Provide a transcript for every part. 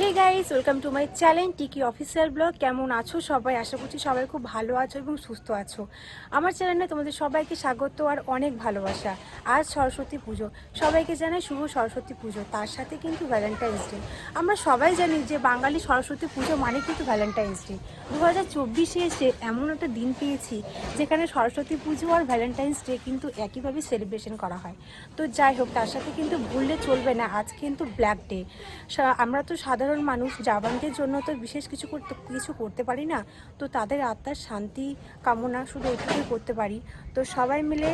Hey guys welcome to my channel Tiki official blog কেমন আছো সবাই? আশা করছি সবাই খুব ভালো আছো এবং সুস্থ আছো। আমার চ্যানেলে তোমাদের সবাইকে স্বাগত আর অনেক ভালোবাসা। আজ সরস্বতী পুজো। সবাইকে জানাই শুভ সরস্বতী পুজো। তার সাথে কিন্তু ভ্যালেন্টাইন্স ডে আমরা সবাই জানি যে বাঙালি সরস্বতী পুজো মানে কিন্তু ভ্যালেন্টাইন্স ডে দু হাজার চব্বিশে এসে এমন একটা দিন পেয়েছি, যেখানে সরস্বতী পুজো আর ভ্যালেন্টাইন্স ডে কিন্তু একইভাবে সেলিব্রেশন করা হয়। তো যাই হোক, তার সাথে কিন্তু ভুললে চলবে না। আজ কিন্তু ব্ল্যাক ডে আমরা তো সাধারণ মানুষ জাবানদের জন্য তো বিশেষ কিছু করতে কিছু করতে পারি না। তো তাদের আত্মার শান্তি, কামনা শুধু এটুকুই করতে পারি। তো সবাই মিলে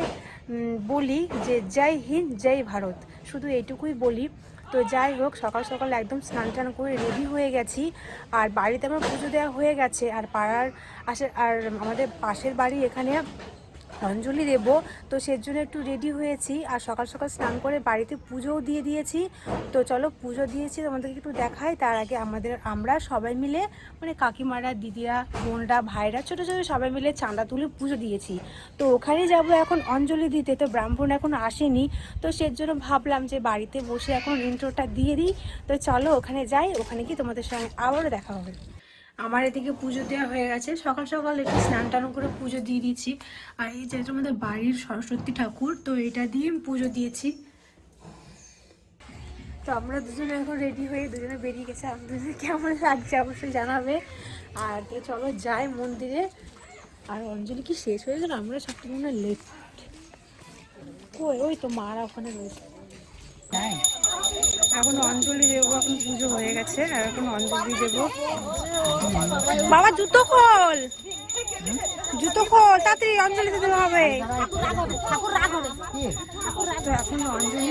বলি যে জয় হিন্দ, জয় ভারত। শুধু এইটুকুই বলি। তো যাই হোক, সকাল সকাল একদম স্নান টান করে রেডি হয়ে গেছি। আর বাড়িতে আমার পুজো দেওয়া হয়ে গেছে। আর পাড়ার আসে, আর আমাদের পাশের বাড়ি এখানে অঞ্জলি দেব। তো সের জন্য একটু রেডি হয়েছি। আর সকাল সকাল স্নান করে বাড়িতে পুজোও দিয়ে দিয়েছি। তো চলো পুজো দিয়েছি, তোমাদেরকে একটু দেখাই। তার আগে আমাদের, আমরা সবাই মিলে মানে কাকিমারা, দিদিরা, বোনরা, ভাইরা, ছোটো ছোটো সবাই মিলে চাঁদা তুলে পুজো দিয়েছি। তো ওখানে যাব এখন অঞ্জলি দিতে, তো ব্রাহ্মণ এখন আসেনি। তো সের জন্য ভাবলাম যে বাড়িতে বসে এখন ইন্ট্রোটা দিয়ে দিই। তো চলো ওখানে যাই, ওখানে কি তোমাদের সঙ্গে আবারও দেখা হবে। আমার এদিকে পুজো দেওয়া হয়ে গেছে। সকাল সকাল একটু স্নান টান করে পুজো দিয়ে দিয়েছি। আর এই যে আমাদের বাড়ির সরস্বতী ঠাকুর, তো এটা দিয়ে পুজো দিয়েছি। তো আমরা দুজনে এখন রেডি হয়ে দুজনে বেরিয়ে গেছে। আমি দুজনে কেমন লাগছে অবশ্যই জানাবে। আর তো চলো যাই মন্দিরে। আর অঞ্জলি কি শেষ হয়ে গেল? আমরা সবটা মনে হয় লেট কই? ওই তো মারা ওখানে রয়েছে। এখন অঞ্জলি দেবো এখন পুজো হয়ে গেছে আর এখন অঞ্জলি দেবো। বাবা জুতো খোল! জুতো খোল তাড়াতাড়ি অঞ্জলি দিতে হবে। এখন অঞ্জলি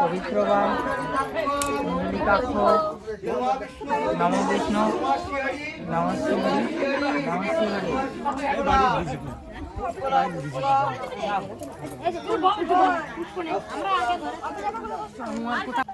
পবিত্রবান কুণ্ডলিকাক্ষ নম বিষ্ণু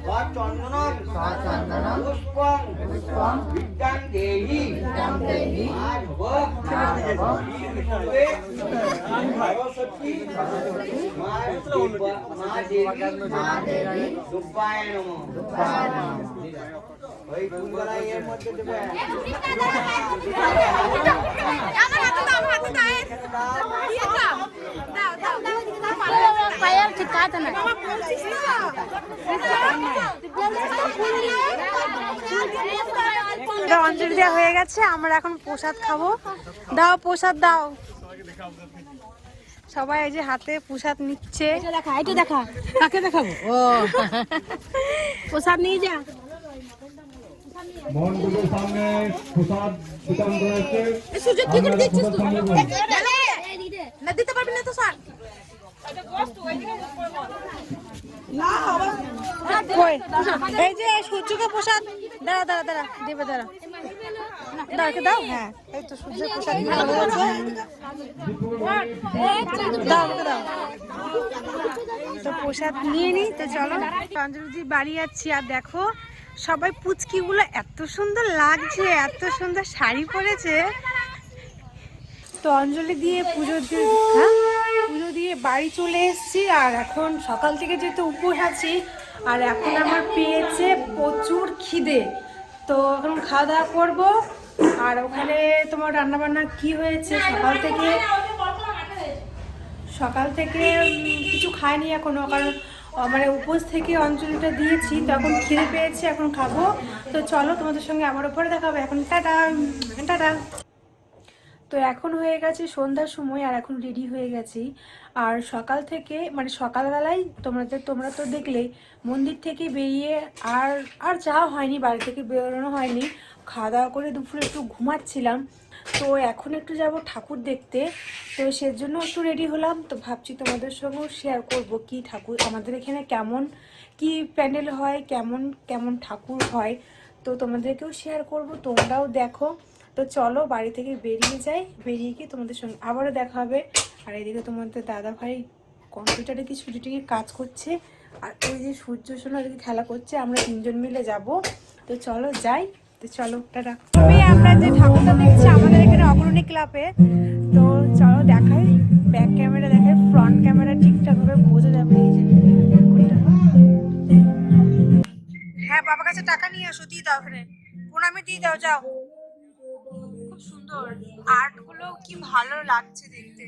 মহাপুষ্পে মহাপুষ্প বিজ্ঞান দেহি মাধব মাঘ মাসে শুক্লপক্ষে চন্দন পুষ্প শ্রী বিষ্ণুবে নারায়ণী নমস্তে চন্দন চন্দন পুষ্পং বিদ্যাং দেহি মাধব শ্রী সরস্বতী মা দেবী দুব্বায় নম ওই ফুলগুলা এর মধ্যে দেবে পায়ের অঞ্জলি দেওয়া হয়ে গেছে আমরা এখন প্রসাদ খাব দাও প্রসাদ দাও সবাই এই যে হাতে প্রসাদ নিচ্ছে দেখা এটা দেখা কাকে দেখাবো ও প্রসাদ নিয়ে যা মন্দিরের সামনে প্রসাদ বিতরণ করেছে সুযোগ কি করে দিচ্ছিস তুই না দিতে পারবি না তো স্যার? এই যে সূর্যকে প্রসাদ। দাঁড়া দাঁড়া দাঁড়া দেবে দাঁড়া। দাঁড়া একে দাও। হ্যাঁ এই তো সূর্যের প্রসাদ দাও দাও। তো প্রসাদ নিয়ে নি তো চলো। অঞ্জলি বাড়ি যাচ্ছি আর দেখো সবাই পুচকিগুলো এত সুন্দর লাগছে এত সুন্দর শাড়ি পরেছে। তো অঞ্জলি দিয়ে পুজো দিয়ে হ্যাঁ? বাড়ি চলে এসেছি আর এখন সকাল থেকে যেহেতু উপোস আছি, আর এখন আমার পেয়েছে প্রচুর খিদে। তো এখন খাওয়া দাওয়া করব, আর ওখানে তোমার রান্নাবান্না কি হয়েছে সকাল থেকে? সকাল থেকে কিছু খাইনি এখনও, কারণ মানে উপোস থেকে অঞ্জলিটা দিয়েছি, তো এখন খিদে পেয়েছি, এখন খাব। তো চলো তোমাদের সঙ্গে আমার পরে দেখা হবে। এখন টাটা টাটা। তো এখন হয়ে গেছে সন্ধ্যার সময় আর এখন রেডি হয়ে গেছি। আর সকাল থেকে মানে সকালবেলায় তোমাদের, তোমরা তো দেখলেই মন্দির থেকে বেরিয়ে আর আর যাওয়া হয়নি, বাড়ি থেকে বেরোনো হয়নি। খাওয়া দাওয়া করে দুপুরে একটু ঘুমাচ্ছিলাম। তো এখন একটু যাব ঠাকুর দেখতে। তো সেজন্য একটু রেডি হলাম। তো ভাবছি তোমাদের সঙ্গেও শেয়ার করব কি ঠাকুর, আমাদের এখানে কেমন, কি প্যান্ডেল হয়, কেমন কেমন ঠাকুর হয়। তো তোমাদেরকেও শেয়ার করব, তোমরাও দেখো। তো চলো বাড়ি থেকে বেরিয়ে যাই। বেরিয়ে গিয়ে তোমাদের সঙ্গে আবারও দেখা হবে। আর এদিকে তোমাদের দাদা ভাই কম্পিউটারে কি ছুটি টুটি কাজ করছে। আর ওই যে সূর্য সোনা ওদিকে খেলা করছে, আমরা তিনজন মিলে যাব। তো চলো যাই। তো চলো, টাটা। তবে আমরা যে ঠাকুরটা দেখছি আমাদের এখানে অগ্রণী ক্লাবে তো চলো দেখাই। ব্যাক ক্যামেরা দেখাই ফ্রন্ট ক্যামেরা ঠিকঠাকভাবে বোঝা যাবে হ্যাঁ বাবার কাছে টাকা নিয়ে আসো, দিয়ে দাও ওখানে। প্রণামে দিয়ে দাও, যাও। সুন্দর। আর্টগুলো কি ভালো লাগছে দেখতে?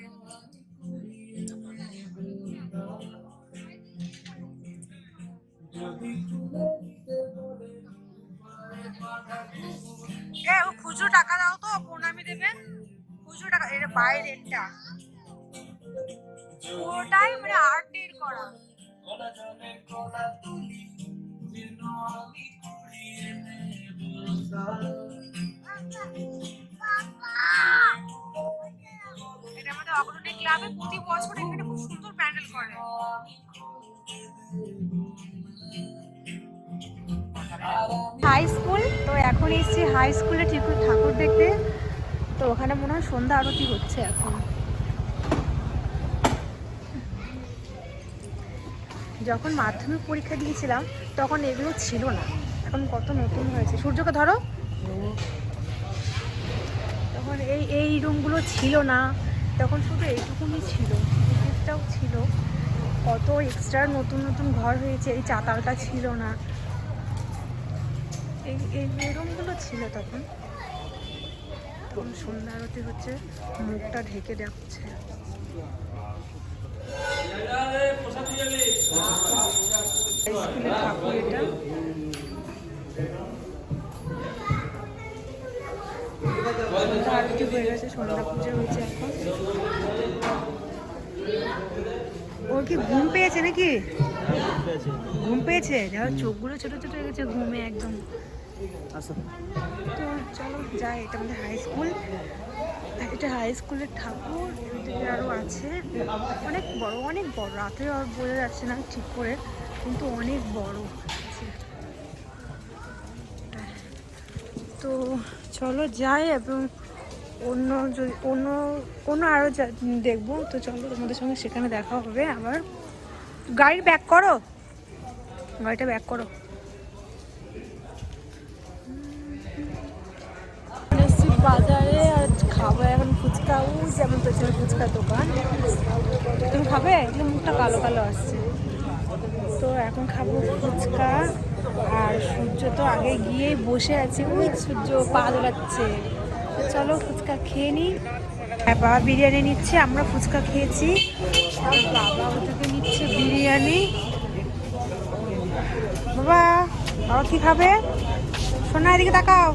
এ খুচরো টাকা দাও তো, প্রণামী দেবে। খুচরো টাকা এটা বাইরেরটা। ওটাই মানে আর্টের ক্লাবে প্রতি বছর এখানে খুব সুন্দর প্যান্ডেল করে। হাই স্কুল, তো এখন এসেছি হাই স্কুলে ঠিক ঠাকুর দেখতে। তো ওখানে মনে হয় সন্ধ্যা আরতি হচ্ছে এখন। যখন মাধ্যমিক পরীক্ষা দিয়েছিলাম, তখন এগুলো ছিল না। এখন কত নতুন হয়েছে। সূর্যকে ধরো। তখন এই এই রুমগুলো ছিল না। তখন শুধু এইটুকুনি ছিল এটাও ছিল। কত এক্সট্রা নতুন নতুন ঘর হয়েছে, এই চাতালটা ছিল না। এই এই রুমগুলো ছিল তখন। তখন সন্ধ্যা আরতি হচ্ছে, মুখটা ঢেকে স্কুলের ঠাকুর এটা। আরতি হয়ে গেছে, সন্ধ্যা পুজো হয়েছে এখন। ওর কি ঘুম পেয়েছে নাকি? ঘুম পেয়েছে। দেখো চোখগুলো ছোট ছোট হয়ে গেছে ঘুমে একদম। তো চলো যাই এটা আমাদের হাই স্কুল এটা হাই স্কুলের ঠাকুর আরও আছে। অনেক বড় অনেক বড়। রাতে আর বোঝা যাচ্ছে না ঠিক করে কিন্তু অনেক বড় তো চলো যাই এবং অন্য যদি অন্য অন্য আরও দেখব, তো চলো তোমাদের সঙ্গে সেখানে দেখা হবে আবার। গাড়ির ব্যাক করো। গাড়িটা ব্যাক করো। বাজারে আর খাব এখন ফুচকা। উ, যেমন পেছনে ফুচকার দোকান। তুমি খাবে? এগুলো মুখটা কালো কালো আসছে। তো এখন খাব ফুচকা। আর সূর্য তো আগে গিয়ে বসে আছে। ওই সূর্য পা দোলাচ্ছে। তো চলো ফুচকা খেয়ে নিই। হ্যাঁ বাবা বিরিয়ানি নিচ্ছে, আমরা ফুচকা খেয়েছি। বাবা নিচ্ছে বিরিয়ানি। বাবা বাবা কি খাবে? সোনা, এদিকে তাকাও।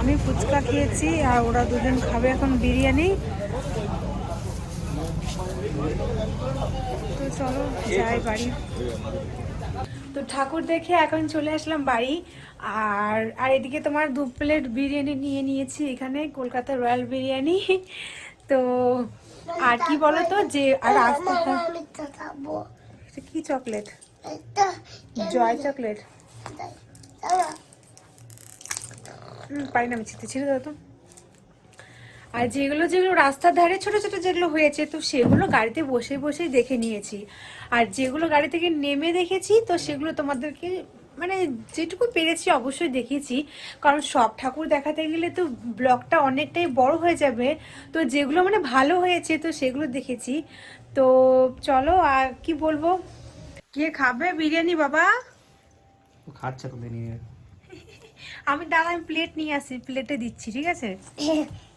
আমি ফুচকা খেয়েছি, আর ওরা দুজন খাবে এখন বিরিয়ানি। তো চলো, যাই বাড়ি। তো ঠাকুর দেখে এখন চলে আসলাম বাড়ি। আর আর এদিকে তোমার দু প্লেট বিরিয়ানি নিয়ে নিয়েছি এখানে কলকাতা রয়্যাল বিরিয়ানি। তো আর কি বলো তো যে আর আসতে কি চকলেট? জয় চকলেট। হুম, পারি না আমি ছিতে ছিল দাও তো। আর যেগুলো যেগুলো রাস্তার ধারে ছোট ছোট যেগুলো হয়েছে তো সেগুলো গাড়িতে বসে বসে দেখে নিয়েছি। আর যেগুলো গাড়ি থেকে নেমে দেখেছি তো সেগুলো তোমাদেরকে মানে যেটুকু পেরেছি অবশ্যই দেখেছি কারণ সব ঠাকুর দেখাতে গেলে তো ব্লগটা অনেকটাই বড় হয়ে যাবে। তো যেগুলো মানে ভালো হয়েছে তো সেগুলো দেখেছি। তো চলো আর কি বলব? কে খাবে বিরিয়ানি বাবা? খাচ্ছে আমি দাঁড়া আমি প্লেট নিয়ে আসি প্লেটে দিচ্ছি ঠিক আছে?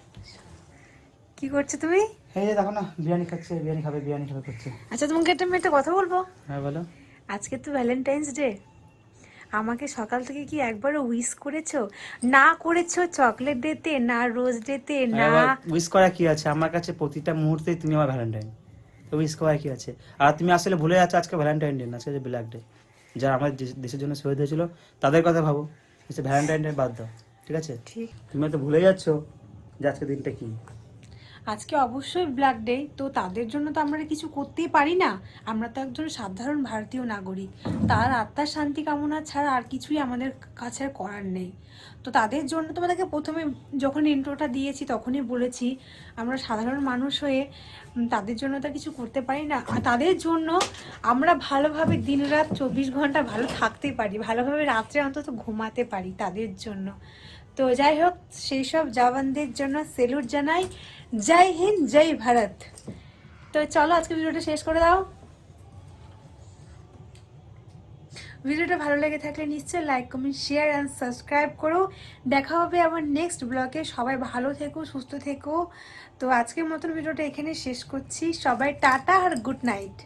কি করছ তুমি? এই যে দেখো না বিরিয়ানি খাচ্ছে বিরিয়ানি খাবে বিরিয়ানি খাবে করছে। আচ্ছা তোমাকে একটা আমি একটা কথা বলব? হ্যাঁ বলো। আজকে তো ভ্যালেন্টাইন্স ডে আমাকে সকাল থেকে কি একবারও উইশ করেছ? না করেছ চকলেট ডেতে না রোজ ডেতে না উইশ করা কি আছে? আমার কাছে প্রতিটা মুহূর্তেই তুমি আমার ভ্যালেন্টাইন তো উইশ করা কি আছে? আর তুমি আসলে ভুলে যাচ্ছ আজকে ভ্যালেন্টাইন ডে না আজকে যে ব্ল্যাক ডে যারা আমার দেশের জন্য শহীদ হয়েছিল তাদের কথা ভাবো। ভ্যালেন্টাইন ডে বাদ দাও। ঠিক আছে? ঠিক। তুমি তো ভুলে যাচ্ছ যে আজকে দিনটা কি। আজকে অবশ্যই ব্ল্যাক ডে, তো তাদের জন্য তো আমরা কিছু করতেই পারি না। আমরা তো একজন সাধারণ ভারতীয় নাগরিক। তার আত্মার শান্তি কামনা ছাড়া আর কিছুই আমাদের কাছে আর করার নেই। তো তাদের জন্য তোমাদেরকে প্রথমে যখন ইন্ট্রোটা দিয়েছি, তখনই বলেছি, আমরা সাধারণ মানুষ হয়ে তাদের জন্য তো কিছু করতে পারি না। আর তাদের জন্য আমরা ভালোভাবে দিনরাত চব্বিশ ঘণ্টা ভালো থাকতে পারি, ভালোভাবে রাত্রে অন্তত ঘুমাতে পারি তাদের জন্য। তো যাই হোক, সেই সব জওয়ানদের জন্য সেলুট জানাই। জয় হিন্দ, জয় ভারত। তো চলো আজকে ভিডিওটা শেষ করে দাও। ভিডিওটা ভালো লেগে থাকলে নিশ্চয়ই like comment share and subscribe করো। দেখা হবে আবার নেক্সট ব্লগে সবাই ভালো থেকো, সুস্থ থেকো। তো আজকের মতন ভিডিওটা এখানে শেষ করছি। সবাই টাটা আর গুড নাইট